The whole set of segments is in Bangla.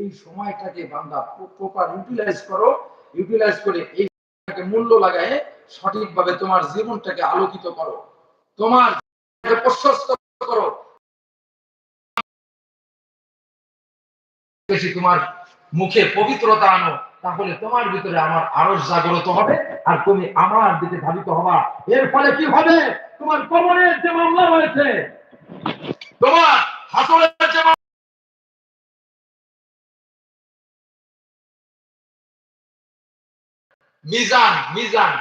এই সময়টাকে বান্দা প্রপার ইউটিলাইজ করো ইউটিলাইজ করে এই মূল্য লাগায় সঠিকভাবে তোমার জীবনটাকে আলোকিত করো। তোমার প্রশস্ত করো। তোমার মুখে পবিত্রতা আনো, তাহলে তোমার ভিতরে আমার আরও জাগ্রত হবে, আর তুমি আমার দিকে ধাবিত হবা। এর ফলে কি হবে? তোমার কবরের যে মামলা রয়েছে, তোমার হাসরের যে মিজান মিজান।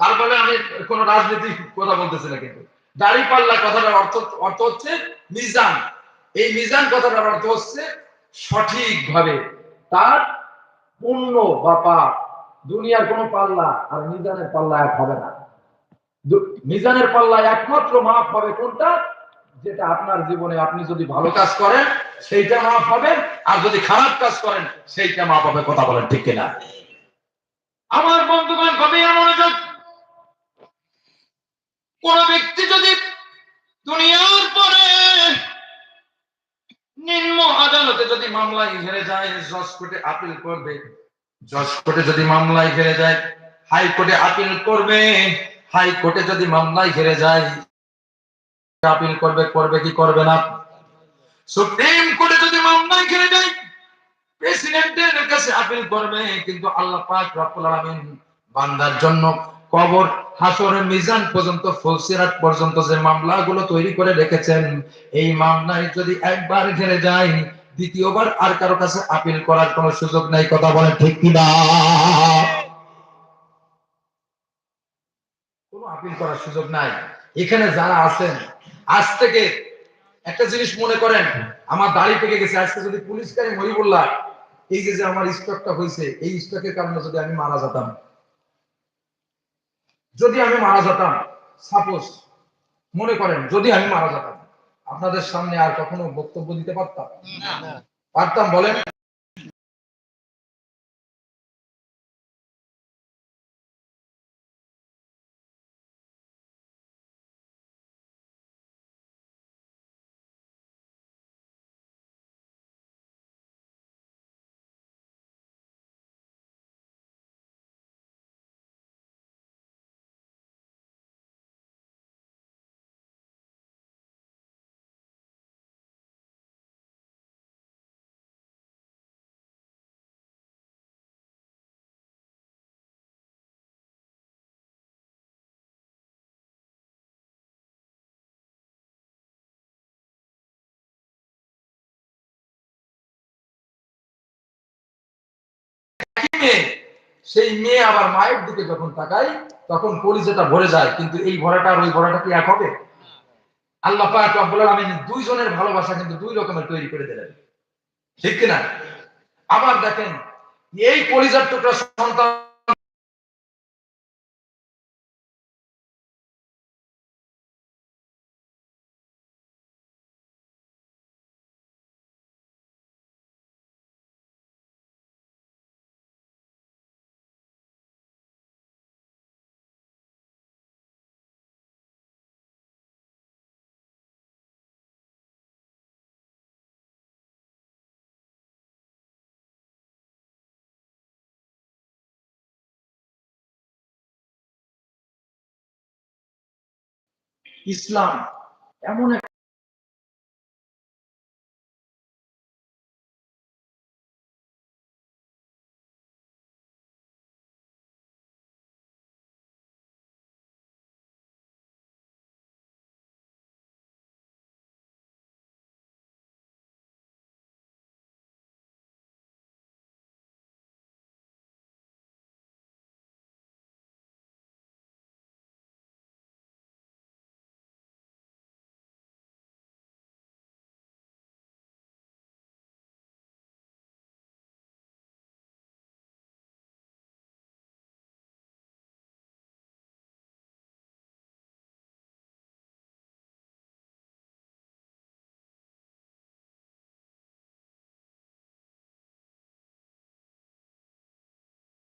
তারপরে আমি কোন রাজনীতি কথা বলতেছি না কিন্তু। দাড়ি পাল্লা কথাটার অর্থ অর্থ হচ্ছে মিজান। এই মিজান কথাটার অর্থ হচ্ছে সঠিকভাবে তার পুণ্য বা পাপ দুনিয়ার কোনো পাল্লা আর মিজানের পাল্লা এক হবে না। মিজানের পাল্লা একমাত্র মাপ হবে কোনটা? যেটা আপনার জীবনে আপনি যদি ভালো কাজ করেন, সেইটা মাপ হবে, আর যদি খারাপ কাজ করেন, সেইটা মাপ হবে, কথা বলেন ঠিক কিনা? আমার বন্ধুগণ গভীর মনোযোগ? কোন ব্যক্তি যদি দুনিয়ার পরে নিম্ন আদালতে যদি মামলায় হেরে যায়, জজ কোর্টে আপিল করবে। জজ কোর্টে যদি মামলায় হেরে যায় হাইকোর্টে আপিল করবে। হাইকোর্টে যদি মামলায় হেরে যায়, আপিল করবে করবে কি করবে না? সুপ্রিম কোর্টে যদি মামলায় হেরে যায় প্রেসিডেন্টের কাছে আপিল করবে, কিন্তু আল্লাহ পাক রব্বুল আলামিন বান্দার জন্য কবর হাসর মিজান পর্যন্ত পর্যন্ত যে মামলাগুলো তৈরি করে রেখেছেন, এই মামলায় যদি একবার ঘেরে যায়, দ্বিতীয়বার আর কারও কাছে আপিল করার কোনো সুযোগ নাই, কথা ঠিক কিনা? কোনো আপিল করার সুযোগ নাই। এখানে যারা আছেন, আজ থেকে একটা জিনিস মনে করেন, আমার দাড়ি পেকে গেছে, আজকে যদি পুলিশ গাড়ি মহিবুল্লাহ এই যে যে আমার স্টকটা হয়েছে এই স্টকের কারণে যদি আমি মারা যেতাম যদি আমি মারা যেতাম সাপোজ মনে করেন যদি আমি মারা যেতাম আপনাদের সামনে আর কখনো বক্তব্য দিতে পারতাম? পারতাম বলেন? মেয়ে সেই মেয়ে আবার মায়ের দিকে যখন তাকাই তখন কলিজাটা ভরে যায়। কিন্তু এই ভরাটা আর ওই ভরাটা কি এক হবে? আল্লাহ পাক রব্বুল আলামিন দুইজনের ভালোবাসা কিন্তু দুই রকমের তৈরি করে দিলেন। ঠিক কিনা? আবার দেখেন, এই কলিজার টুকরা সন্তান ইসলাম এমন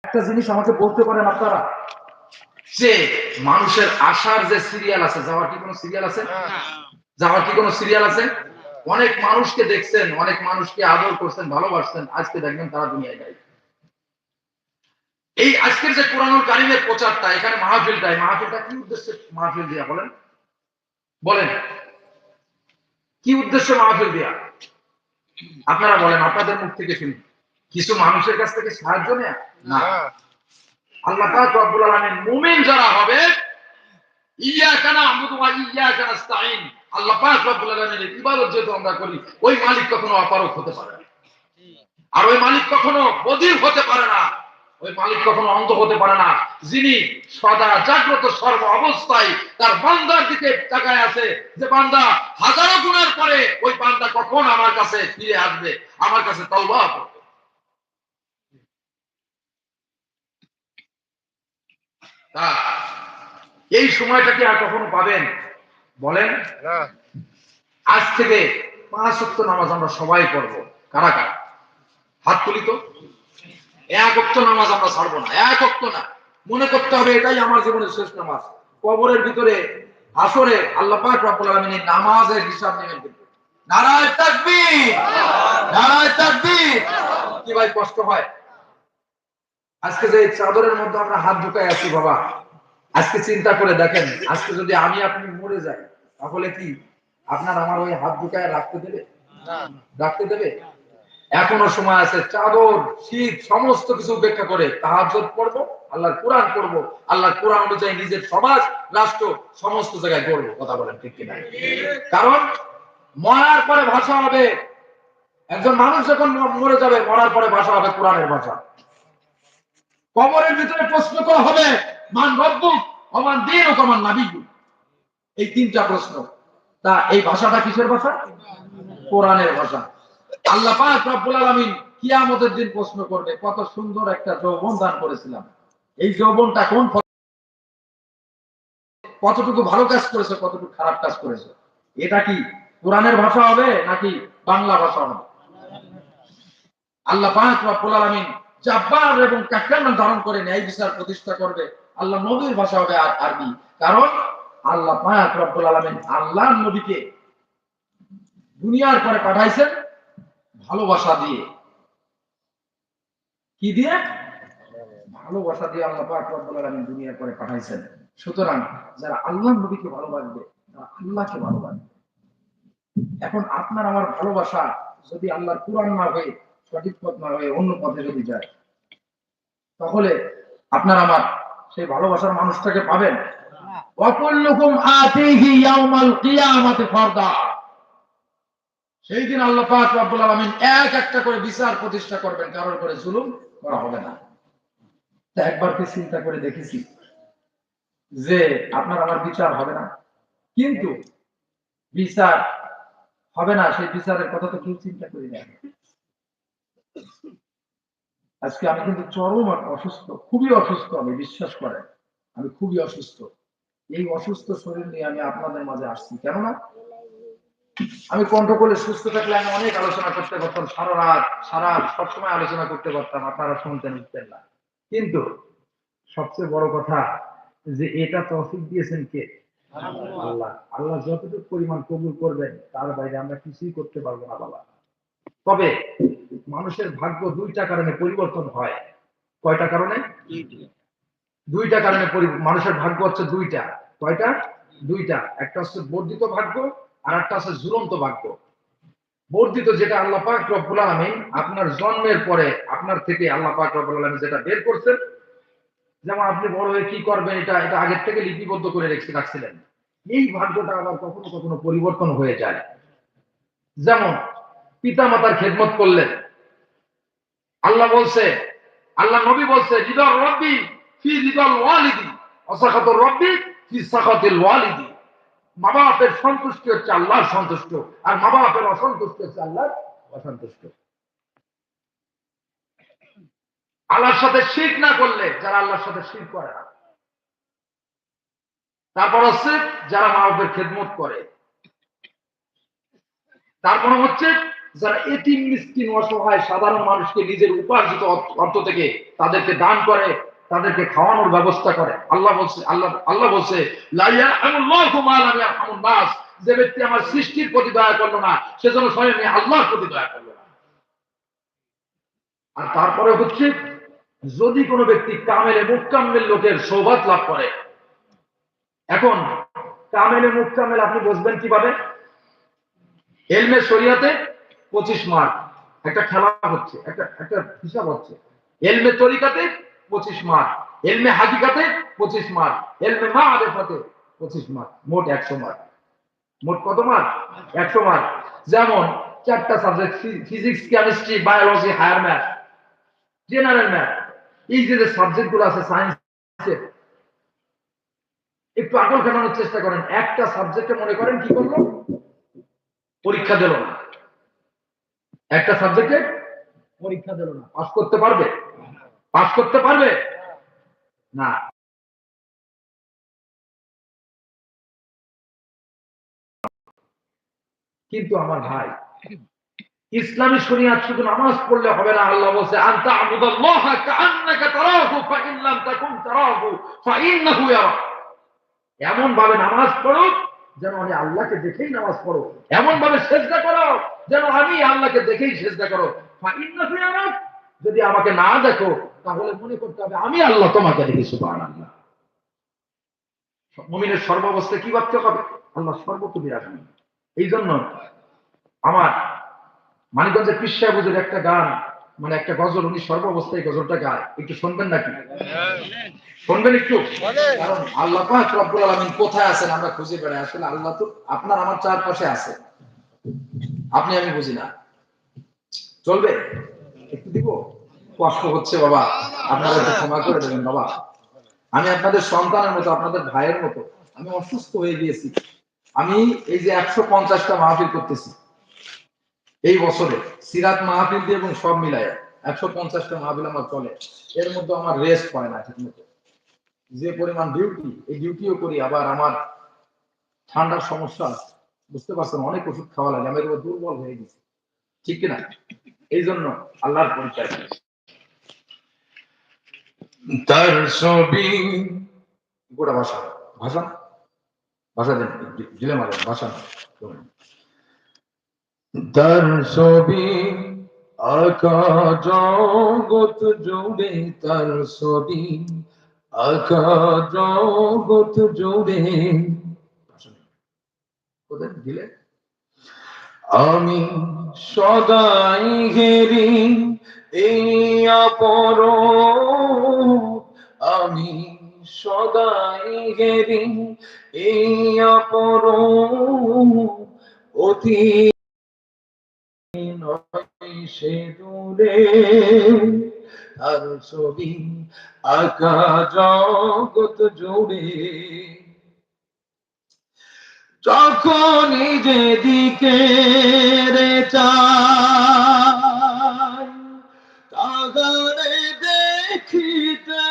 একটা জিনিস আমাকে বলতে পারেন আপনারা যে মানুষের আসার যে সিরিয়াল আছে যাওয়ার কি কোনো সিরিয়াল আছে? যাওয়ার কি কোনো সিরিয়াল আছে? অনেক মানুষকে দেখছেন অনেক মানুষকে আদর করছেন ভালোবাসছেন আজকে দেখবেন তারা দুনিয়ায় নাই। এই আজকের যে কোরআনুল কারিমের প্রচারটা এখানে মাহফিলটা এই মাহফিলটা কি উদ্দেশ্যে মাহফিল দিয়া বলেন? বলেন। কি উদ্দেশ্য মাহফিল দিয়া? আপনারা বলেন আপনাদের মুখ থেকে শুনি। কিছু মানুষের কাছ থেকে সাহায্য নেয়া? না। আল্লাহ পাক রব্বুল আলামিন মুমিন যারা হবে ইয়াকা না'বুদু ওয়া ইয়াকা নাস্তাঈন। আল্লাহ পাক রব্বুল আলামিনের ইবাদত যেহেতু আমরা করি ওই মালিক কখনো অপারক হতে পারে না। আর ওই মালিক কখনো বধির হতে পারে না। ওই মালিক কখনো অন্ধ হতে পারে না। যিনি সদা জাগ্রত সর্ব অবস্থায় তার বান্দার দিকে তাকায় আছে যে বান্দা হাজারো গুণের পরে ওই বান্দা কখন আমার কাছে ফিরে আসবে? আমার কাছে তওবা করবে। তা এই সময়টা কি আর কখনো পাবেন? বলেন। আজ থেকে পাঁচ ওয়াক্ত নামাজ আমরা সবাই পড়ব। কারা কারা? হাত তুলি তো। এক অক্ত নামাজ আমরা ছাড়বো না। এক অক্ত না। মনে করতে হবে এটাই আমার জীবনের শেষ নামাজ। কবরের ভিতরে আসরে আল্লাহ পাক রব্বুল আলামিন নামাজের হিসাব নেবেন কিন্তু। নারায় তাকবীর! নারায় তাকবীর! কি ভাই কষ্ট হয়? আজকে যে চাদরের মধ্যে আমরা হাত ঢুকাই আছি, বাবা, আজকে চিন্তা করে দেখেন, আজকে যদি আমি আপনি মরে যাই, তাহলে কি আপনার আমার ওই হাত ঢুকায় রাখতে দেবে? রাখতে দেবে? এখনও সময় আছে, চাদর, শীত, সমস্ত কিছু উপেক্ষা করে তাহাজ্জুদ পড়ব, আল্লাহর কোরআন পড়ব, আল্লাহর কোরআন অনুযায়ী নিজের সমাজ, রাষ্ট্র সমস্ত জায়গায় গড়বো, কথা বলেন ঠিক কিনা? কারণ মরার পরে ভাষা হবে। একজন মানুষ যখন মরে যাবে, মরার পরে ভাষা হবে কোরআনের ভাষা। কবরের ভিতরে প্রশ্ন করা হবে, মান রব্বুক অমান দিন ও কমান নাবিক এই তিনটা প্রশ্ন। তা এই ভাষাটা কিসের ভাষা? কোরআনের ভাষা। আল্লাহ পাক রব্বুল আলামিন কিয়ামতের দিন প্রশ্ন করবে, কত সুন্দর একটা যৌবন দান করেছিলাম। এই যৌবনটা কোন কতটুকু ভালো কাজ করেছে, কতটুকু খারাপ কাজ করেছে। এটা কি কোরআনের ভাষা হবে, নাকি বাংলা ভাষা হবে? আল্লাহ পাক রব্বুল আলামিন জাব্বার এবং কাকরামান ধারণ করে ন্যায় বিচার প্রতিষ্ঠা করবে আল্লাহ নবীর ভাষা হবে আর আরবি। কারণ আল্লাহ পাক রব্বুল আলামিন আল্লাহর নবীকে দুনিয়ার পরে পাঠাইছেন ভালোবাসা দিয়ে। কি দিয়ে? ভালোবাসা দিয়ে আল্লাহ পাক রব্বুল আলামিন দুনিয়ার পরে পাঠাইছেন। সুতরাং যারা আল্লাহ নবীকে ভালোবাসবে, তারা আল্লাহকে ভালোবাসবে। এখন আপনার আমার ভালোবাসা যদি আল্লাহর কোরআন না হয়ে সঠিক পথ না হয়ে অন্য পথে যদি যায়, তাহলে আপনার আমার সেই ভালোবাসার মানুষটাকে পাবেন। সেই দিন আল্লাহ এক একটা করে বিচার প্রতিষ্ঠা করবেন, কারোর করে জুলুম করা হবে না। একবার কি চিন্তা করে দেখেছি যে আপনার আমার বিচার হবে না? কিন্তু বিচার হবে না, সেই বিচারের কথা তো কেউ চিন্তা করি না। আজকে আমি কিন্তু চরম অসুস্থ, খুবই অসুস্থ, আমি বিশ্বাস করেন, আমি খুবই অসুস্থ। এই অসুস্থ শরীর নিয়ে আমি আপনাদের মাঝে আসছি, কেননা আমি কণ্ঠ করলে সুস্থ থাকলে আমি অনেক আলোচনা করতে পারতাম, সারা রাত, সারা সবসময় আলোচনা করতে পারতাম, আপনারা শুনতেন, উঠতেন না। কিন্তু সবচেয়ে বড় কথা যে এটা তৌফিক দিয়েছেন কে? আল্লাহ। আল্লাহ যতটুকু পরিমাণ কবুল করবেন, তার বাইরে আমরা কিছুই করতে পারব না, বাবা। তবে মানুষের ভাগ্য দুইটা কারণে পরিবর্তন হয়। কয়টা কারণে? দুইটা কারণে মানুষের ভাগ্য হচ্ছে দুইটা। কয়টা? দুইটা। একটা হচ্ছে বর্ধিত ভাগ্য, আর একটা হচ্ছে ঝুলন্ত ভাগ্য। বর্ধিত যেটা আল্লাহ পাক রব্বুল আলামিন আপনার জন্মের পরে, আপনার থেকে আল্লাহ পাক রব্বুল আলামিন যেটা বের করছেন, যেমন আপনি বড় হয়ে কি করবেন, এটা এটা আগের থেকে লিপিবদ্ধ করে রেখে রাখছিলেন। এই ভাগ্যটা আবার কখনো কখনো পরিবর্তন হয়ে যায়। যেমন পিতা মাতার খেদমত করলেন আল্লাহ বলছে, আল্লাহ নবী বলছে, হৃদয় রব্বি ফি হৃদয় ওয়ালিদি অসাখাত রব্বি ফি সাখাতিল ওয়ালিদি। মা বাপের সন্তুষ্টি হচ্ছে আল্লাহর সন্তুষ্ট, আর মা বাপের অসন্তুষ্ট হচ্ছে আল্লাহর অসন্তুষ্ট। আল্লাহর সাথে শির না করলে যারা আল্লাহর সাথে শিখ করে না। তারপর হচ্ছে যারা মা বাপের খেদমত করে। তারপর হচ্ছে যারা এতিম, মিসকিন, অসহায়, সাধারণ মানুষকে নিজের উপার্জিত অর্থ- থেকে তাদেরকে দান করে, তাদেরকে খাওয়ানোর ব্যবস্থা করে। আল্লাহ বলছে আল্লাহ আল্লাহ বলছে, লা ইয়ারহামুল্লাহু মা লাম ইয়ারহামুন নাস। যে ব্যক্তি আমার সৃষ্টির প্রতি দয়া করল না সেজন্য স্বয়ং আল্লাহর প্রতি দয়া করল না। আর তারপরে হচ্ছে, যদি কোনো ব্যক্তি কামেলে মুক্কামেল লোকের সৌভাত লাভ করে, এখন কামেলে মুক্কামেল আপনি বুঝবেন কীভাবে? এলমে শরিয়াতে পঁচিশ মার্ক। একটা খেলা হচ্ছে, একটা একটা হিসাব হচ্ছে। এলমে তরিকাতে পঁচিশ মার্ক, এলমে হাকিকাতে পঁচিশ মার্ক, এলমে মা আরেফাতে পঁচিশ মার্ক, মোট একশো মার্ক। মোট কত মার্ক? একশো মার্ক। যেমন চারটা subject physics chemistry biology higher math general math এই যে যে সাবজেক্টগুলো আছে সায়েন্সের একটু আকল খাটানোর চেষ্টা করেন। একটা সাবজেক্টে মনে করেন কি করল? পরীক্ষা দিল না। একটা সাবজেক্টে পরীক্ষা দিল না। পাস করতে পারবে? পাস করতে পারবে? না। কিন্তু আমার ভাই, ইসলামী শরিয়াত শুধু নামাজ পড়লে হবে না, আল্লাহ বলছে আনতা আবুদাল্লাহ কাআন্নাকা তারাহু ফাইন লাম তাকুন তারাহু ফাইন্নাহু ইয়ারাক এমন ভাবে নামাজ পড়ো যেন আমি আল্লাহকে দেখেই নামাজ পড়ো। এমন ভাবে সেজদা করো যেন আমি আল্লাহকে দেখেই সেজদা করো। যদি আমাকে না দেখো, তাহলে মনে করতে হবে আমি আল্লাহ তোমাকে দেখি, সুবহানাল্লাহ। মুমিনের সর্বাবস্থায় কি ভাবতে হবে? আল্লাহ সর্বত্র বিরাজমান এই জন্য আমার মানিকগঞ্জের কৃষ্ণা বুঝের একটা গান মানে একটা গজল উনি সর্বাবস্থায় গজলটা গায়। একটু শুনবেন নাকি? শুনবেন একটু? কারণ আল্লাহ পাক রব্বুল আলামিন কোথায় আছেন আমরা খুঁজে বেড়াই। আসলে আল্লাহ তো আপনার আমার চারপাশে আছে। আপনি আমি বুঝি না। চলবে? একটু দিব? কষ্ট হচ্ছে বাবা। আপনারা একটু ক্ষমা করে দেবেন বাবা। আমি আপনাদের সন্তানের মতো আপনাদের ভাইয়ের মতো। আমি অসুস্থ হয়ে গিয়েছি। আমি এই যে একশো পঞ্চাশটা মাহফিল করতেছি। এই বছরে সিরাত মাহফিল দিয়ে এবং সব মিলায় একশো পঞ্চাশটা মাহফিল আমার চলে। এর মধ্যে আমার রেস্ট হয় না ঠিক মতো যে পরিমাণ ডিউটি এই ডিউটিও করি। আবার আমার ঠান্ডার সমস্যা বুঝতে পারছেন অনেক ওষুধ খাওয়া লাগে। আমি একেবারে দুর্বল হয়ে গেছি। ঠিক কিনা? এই জন্য আল্লাহর পরিচয়। তার ছবি। গোটা ভাষা। ভাষা? ভাষা দেন দিলে মারেন ভাষা। তার ছবি আকা, জগৎ জুড়ে তার ছবি আকা, জগৎ জুড়ে। দিলে? আমি সদাই ঘেরি এই অপর। আমি সদাই ঘেরি এই অপর। অতি সে দূরে আর ছবি আকা জগৎ জুড়ে। যখনই যেদিকে রে চাই তাগারে দেখিতে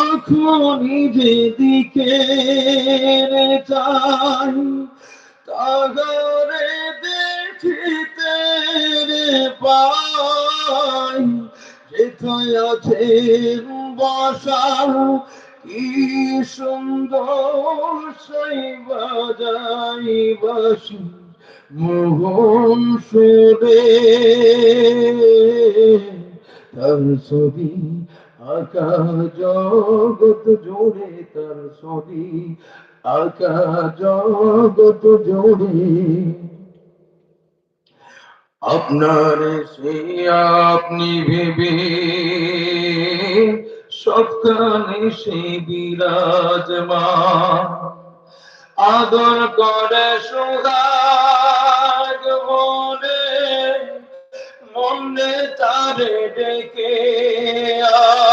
যখনই যেদিকে চাই তাগারে দেখিতে পাই। যেথায় আছেন বসাও, কি সুন্দর সেই বাজাই বাসি, মোহন সুরে। তার ছবি আকা জগৎ জোড়ে তার ছবি? আকা জগৎ জোড়ে? আপনার সে আপনি ভেবে সবখানে সে বিরাজমান। আদর করে সুহাগ মনে মনে তারে ডেকে আয়,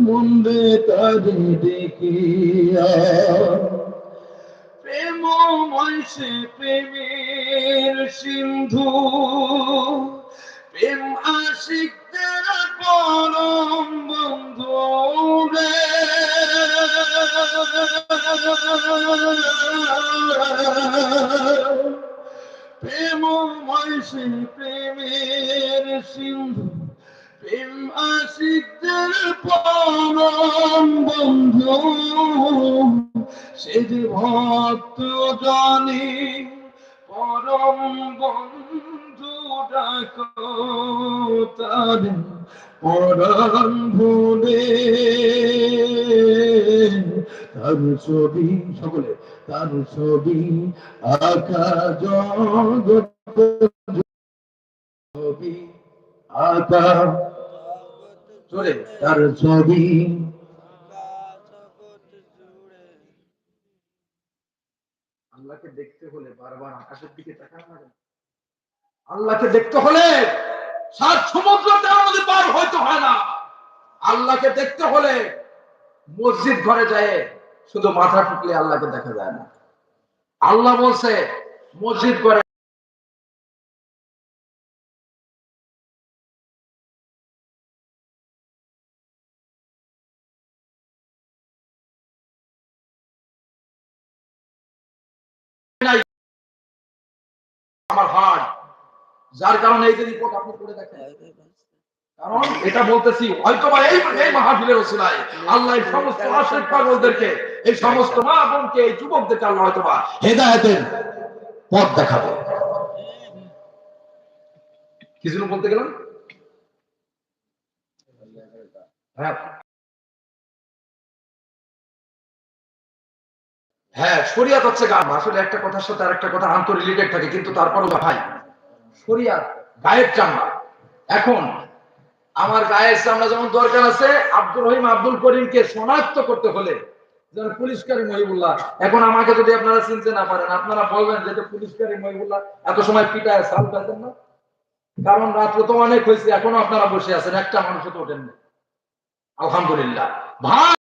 মনে তারে ডেকে আয়। প্রেমময় সে প্রেমের সিন্ধু। প্রেম আশিকদের পরম বন্ধু রে। প্রেমময় প্রেমের সিন্ধু। প্রেম আশিকদের পরম বন্ধু। সে যে ভক্ত জানে, পরম বন্ধু ডাক তার পরম ভুলে। তার ছবি, সকলে, তার ছবি, আকা জগৎ। ছবি, আকা তার ছবি আল্লাহকে দেখতে হলে বারবার আকাশের দিকে তাকানো না। আল্লাহকে দেখতে হলে সাত সমুদ্র তেরো নদী পার হয়তো হয় না। আল্লাহকে দেখতে হলে মসজিদ ঘরে যায় শুধু মাথা টুকলে আল্লাহকে দেখা যায় না। আল্লাহ বলছে মসজিদ ঘরে নাই। আমার হার্ট যার কারণে এই যে রিপোর্ট আপনি করে দেখেন। কারণ এটা বলতেছি, হয়তো বা এই এই মাহফিলের ওসিলায় আল্লাহ এই সমস্ত আশেক পাগলদেরকে, এই সমস্ত মা বোনকে, এই যুবকদেরকে আল্লাহ হয়তো বা হেদায়েতের পথ দেখাবে। কি যেন বলতে গেলাম হ্যাঁ। হ্যাঁ শরিয়াত হচ্ছে গান। আসলে একটা কথার সাথে আরেকটা কথা আন্তর রিলেটেড থাকে, কিন্তু তারপরও ভাই। শরিয়াত গায়ের চামড়া। এখন আমার গায়ের চামড়া যেমন দরকার আছে আব্দুল রহিম আব্দুল করিমকে শনাক্ত করতে হলে যেমন পুলিশকারী মহিবুল্লাহ, এখন আমাকে যদি আপনারা চিনতে না পারেন, আপনারা বলবেন যে পুলিশকারী মহিবুল্লাহ, এত সময় পিটায় সাল পেতেন না। কারণ রাত্র তো অনেক হয়েছে, এখনও আপনারা বসে আছেন, একটা মানুষ তো ওঠেননি। আলহামদুলিল্লাহ। ভাই!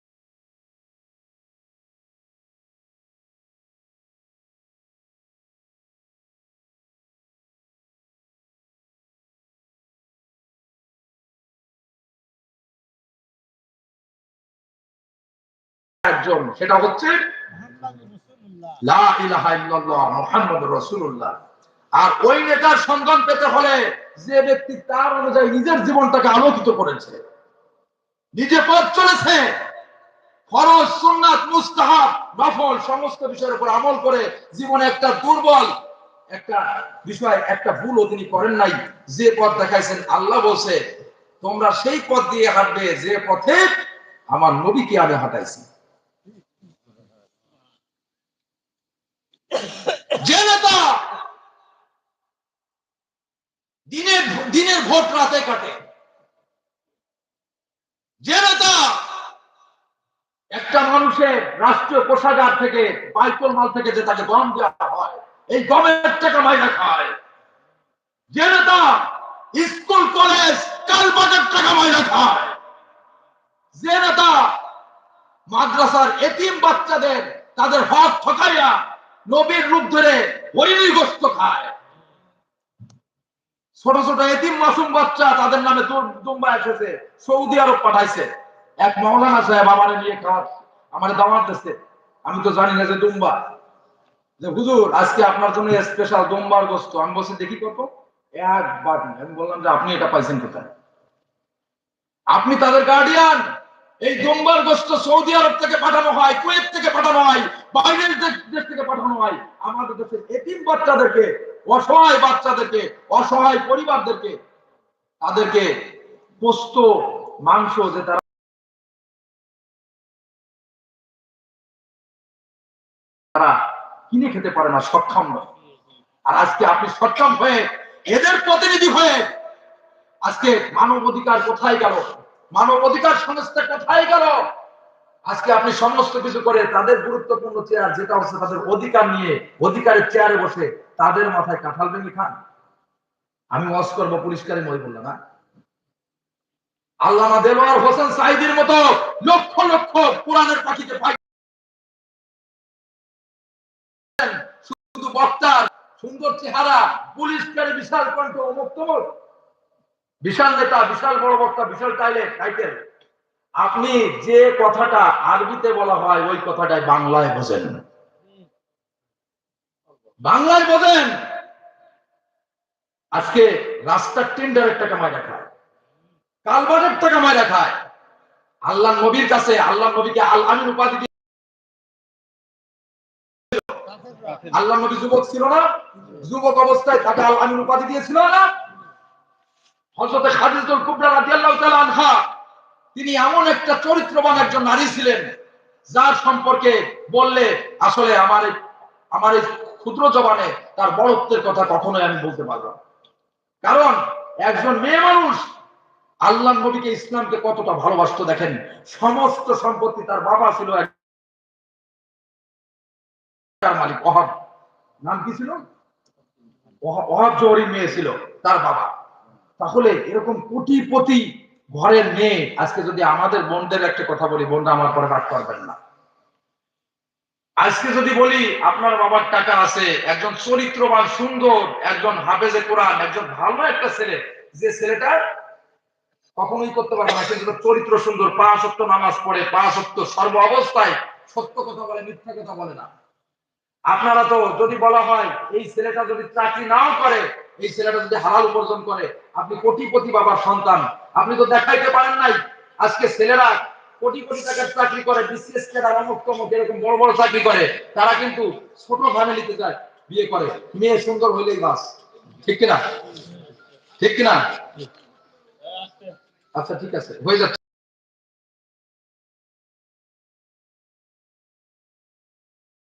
একজন, সেটা হচ্ছে আর ওই নেতার সন্ধান পেতে হলে যে ব্যক্তি তার অনুযায়ী নিজের জীবনটাকে আলোকিত করেছে, নিজে পথ চলেছে, ফরজ, সুন্নাত, মুস্তাহাব, নফল, সমস্ত বিষয়ের উপর আমল করে জীবনে একটা দুর্বল, একটা বিষয়, একটা ভুলও তিনি করেন নাই, যে পথ দেখাইছেন, আল্লাহ বলছে, তোমরা সেই পথ দিয়ে হাঁটবে, যে পথে আমার নবীকে আমি হাঁটাইছি। দিনের দিনের ভোট রাতে কাটে। একটা মানুষের রাষ্ট্রীয় কোষাগার থেকে, বাইতুল মাল থেকে যে তাকে গম দেওয়া হয়, এই গমের টাকা মাইনা খায়। স্কুল, কলেজ, কালবাটের টাকা মাইনা খায়। যে মাদ্রাসার এতিম বাচ্চাদের তাদের হক ঠকাইয়া নবীর রূপ ধরে হরিণীর গোস্ত খায়। ছোট ছোট এতিম মাসুম বাচ্চা তাদের নামে দুম- দুম্বা এসেছে, সৌদি আরব পাঠাইছে। এক মৌলানা সাহেব আমারে নিয়ে খাওয়া আমার দাওয়াত দিচ্ছে আমি তো জানি না যে দুম্বা। যে হুজুর, আজকে আপনার জন্য স্পেশাল দুম্বার গোস্ত। আমি বলছি, দেখি কত? এক বাটি আমি বললাম যে, আপনি এটা পাইছেন কোথায়? আপনি তাদের গার্ডিয়ান এই দুম্বার গোস্ত সৌদি আরব থেকে পাঠানো হয়, কুয়েত থেকে পাঠানো হয়। বাইরের দেশ থেকে পাঠানো হয়। আমাদের দেশের এতিম বাচ্চাদেরকে, অসহায় বাচ্চাদেরকে, অসহায় পরিবারদেরকে, তাদেরকে পোস্ত, মাংস যে তারা তারা কিনে খেতে পারে না, সক্ষম নয়। আর আজকে আপনি সক্ষম হয়ে, এদের প্রতিনিধি হয়ে আজকে মানব অধিকার কোথায় গেল? মানব অধিকার সংস্থা কোথায় গেল? আজকে আপনি সমস্ত কিছু করে তাদের গুরুত্বপূর্ণ চেয়ার যেটা হচ্ছে তাদের অধিকার নিয়ে, অধিকারের চেয়ারে বসে তাদের মাথায় কাঁঠাল ভেঙে খান। আমি ওয়াজ করব পরিষ্কারই মই বললাম না? আল্লামা দেলোয়ার হোসেন সাইদির মতো লক্ষ লক্ষ কোরআনের পাই শুধু বক্তার সুন্দর চেহারা পুলিশকারী বিশাল কণ্ঠ অমুক তমুক বিশাল নেতা, বিশাল বড় বক্তা, বিশাল টাইলে টাইটেল আপনি যে কথাটা আরবিতে বলা হয়, ওই কথাটাই বাংলায় বোঝেন। বাংলায় বোঝেন? আজকে রাস্তার টেন্ডারের টাকা মারা খায় কালবারের টাকা মারা খায় আল্লাহ নবীর কাছে আল্লাহ নবীকে আল আমিন উপাধি দিয়ে আল্লাহ নবী যুবক ছিল না, যুবক অবস্থায় তাকে আল আমিন উপাধি দিয়েছিল না। হযরত খাদিজাতুল কুবরা রাদিয়াল্লাহু তাআলা আনহা তিনি এমন একটা চরিত্রবান একজন নারী ছিলেন, যার সম্পর্কে বললে আসলে আমার আমার এই ক্ষুদ্র জবানে তার বড়ত্বের কথা কখনোই আমি বলতে পারব কারণ একজন মেয়ে মানুষ আল্লাহ নবীকে ইসলামকে কতটা ভালোবাসতো দেখেন, সমস্ত সম্পত্তি তার বাবা ছিল তার মালিক অহাব নাম কি ছিল? অহা- অহাব জহরির মেয়ে ছিল তার বাবা। তাহলে এরকম কোটিপতি ঘরের মেয়ে, আজকে যদি আমাদের বোনদের একটা কথা বলি, বোনরা আমার পরে রাগ করবেন না। আজকে যদি বলি, আপনার বাবার টাকা আছে, একজন চরিত্রবান, সুন্দর, একজন হাফেজে কোরআন, একজন ভালো একটা ছেলে, যে ছেলেটা কখনোই করতে পারে না কিন্তু চরিত্র সুন্দর, পাঁচ সত্য নামাজ পড়ে, পাঁচ সত্য সর্ব অবস্থায় সত্য কথা বলে, মিথ্যা কথা বলে না। আপনারা তো যদি বলা হয়, এই ছেলেটা যদি চাকরি নাও করে এই ছেলেটা যদি হালাল উপার্জন করে, আপনি কোটিপতি বাবার সন্তান। আপনি তো দেখাইতে পারেন নাই, আজকে ছেলেরা কোটি কোটি টাকার চাকরি করে বিসিএস কেডার অমুক তমুক এরকম বড় বড় চাকরি করে, তারা কিন্তু ছোট ফ্যামিলিতে যায়, বিয়ে করে। মেয়ে সুন্দর হইলেই বাস। ঠিক কিনা? ঠিক কিনা? আচ্ছা ঠিক আছে। হয়ে যাচ্ছে।